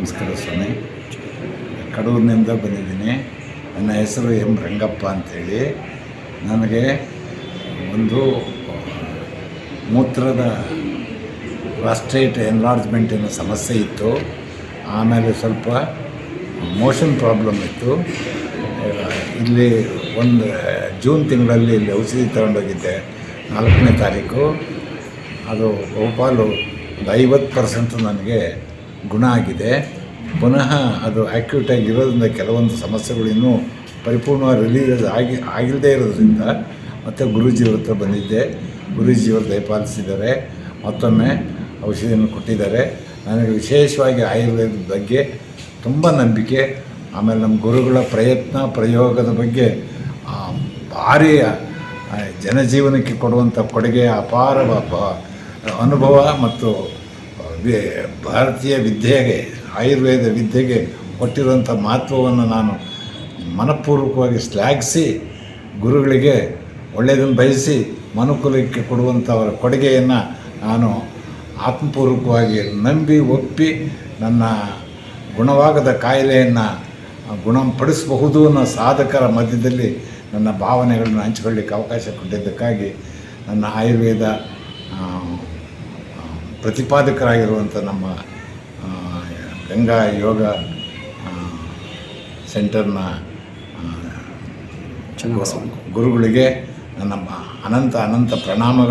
ನಮಸ್ಕಾರ ಸ್ವಾಮಿ ಕಡೂರಿನಿಂದ ಬಂದಿದ್ದೀನಿ. ನನ್ನ ಹೆಸರು ಎಂ ರಂಗಪ್ಪ ಅಂತೇಳಿ. ನನಗೆ ಒಂದು ಮೂತ್ರದ ಪ್ರಾಸ್ಟೇಟ್ ಎನ್ಲಾರ್ಜ್ಮೆಂಟಿನ ಸಮಸ್ಯೆ ಇತ್ತು. ಆಮೇಲೆ ಸ್ವಲ್ಪ ಮೋಷನ್ ಪ್ರಾಬ್ಲಮ್ ಇತ್ತು. ಇಲ್ಲಿ ಒಂದು ಜೂನ್ ತಿಂಗಳಲ್ಲಿ ಇಲ್ಲಿ ಔಷಧಿ ತಗೊಂಡೋಗಿದ್ದೆ. ನಾಲ್ಕನೇ ತಾರೀಕು. ಅದು ಬಹುಪಾಲು ಒಂದು ಐವತ್ತು ಪರ್ಸೆಂಟ್ ನನಗೆ ಗುಣ ಆಗಿದೆ. ಪುನಃ ಅದು ಆ್ಯಕ್ಯೂಟ್ ಆಗಿರೋದ್ರಿಂದ ಕೆಲವೊಂದು ಸಮಸ್ಯೆಗಳು ಇನ್ನೂ ಪರಿಪೂರ್ಣವಾಗಿ ರಿಲೀಸ್ ಆಗಿ ಆಗಿಲ್ಲದೆ ಇರೋದ್ರಿಂದ ಮತ್ತು ಗುರೂಜಿಯವ್ರ ಹತ್ರ ಬಂದಿದ್ದೆ. ಗುರೂಜಿಯವರು ದಯಪಾಲಿಸಿದ್ದಾರೆ ಮತ್ತೊಮ್ಮೆ ಔಷಧಿಯನ್ನು ಕೊಟ್ಟಿದ್ದಾರೆ. ನನಗೆ ವಿಶೇಷವಾಗಿ ಆಯುರ್ವೇದದ ಬಗ್ಗೆ ತುಂಬ ನಂಬಿಕೆ. ಆಮೇಲೆ ನಮ್ಮ ಗುರುಗಳ ಪ್ರಯತ್ನ, ಪ್ರಯೋಗದ ಬಗ್ಗೆ ಭಾರಿ ಜನಜೀವನಕ್ಕೆ ಕೊಡುವಂಥ ಕೊಡುಗೆ, ಅಪಾರ ಅನುಭವ ಮತ್ತು ಭಾರತೀಯ ವಿದ್ಯೆಗೆ, ಆಯುರ್ವೇದ ವಿದ್ಯೆಗೆ ಕೊಟ್ಟಿರುವಂಥ ಮಹತ್ವವನ್ನು ನಾನು ಮನಪೂರ್ವಕವಾಗಿ ಶ್ಲಾಘಿಸಿ, ಗುರುಗಳಿಗೆ ಒಳ್ಳೆಯದನ್ನು ಬಯಸಿ, ಮನುಕುಲಕ್ಕೆ ಕೊಡುವಂಥವರ ಕೊಡುಗೆಯನ್ನು ನಾನು ಆತ್ಮಪೂರ್ವಕವಾಗಿ ನಂಬಿ, ಒಪ್ಪಿ, ನನ್ನ ಗುಣವಾಗದ ಕಾಯಿಲೆಯನ್ನು ಗುಣಪಡಿಸಬಹುದು ಅನ್ನೋ ಸಾಧಕರ ಮಧ್ಯದಲ್ಲಿ ನನ್ನ ಭಾವನೆಗಳನ್ನು ಹಂಚಿಕೊಳ್ಳಿಕ್ಕೆ ಅವಕಾಶ ಕೊಟ್ಟಿದ್ದಕ್ಕಾಗಿ ನನ್ನ ಆಯುರ್ವೇದ ಪ್ರತಿಪಾದಕರಾಗಿರುವಂಥ ನಮ್ಮ ಗಂಗಾ ಯೋಗ ಸೆಂಟರ್ನ ಗುರುಗಳಿಗೆ ನಮ್ಮ ಅನಂತ ಅನಂತ ಪ್ರಣಾಮಗಳು.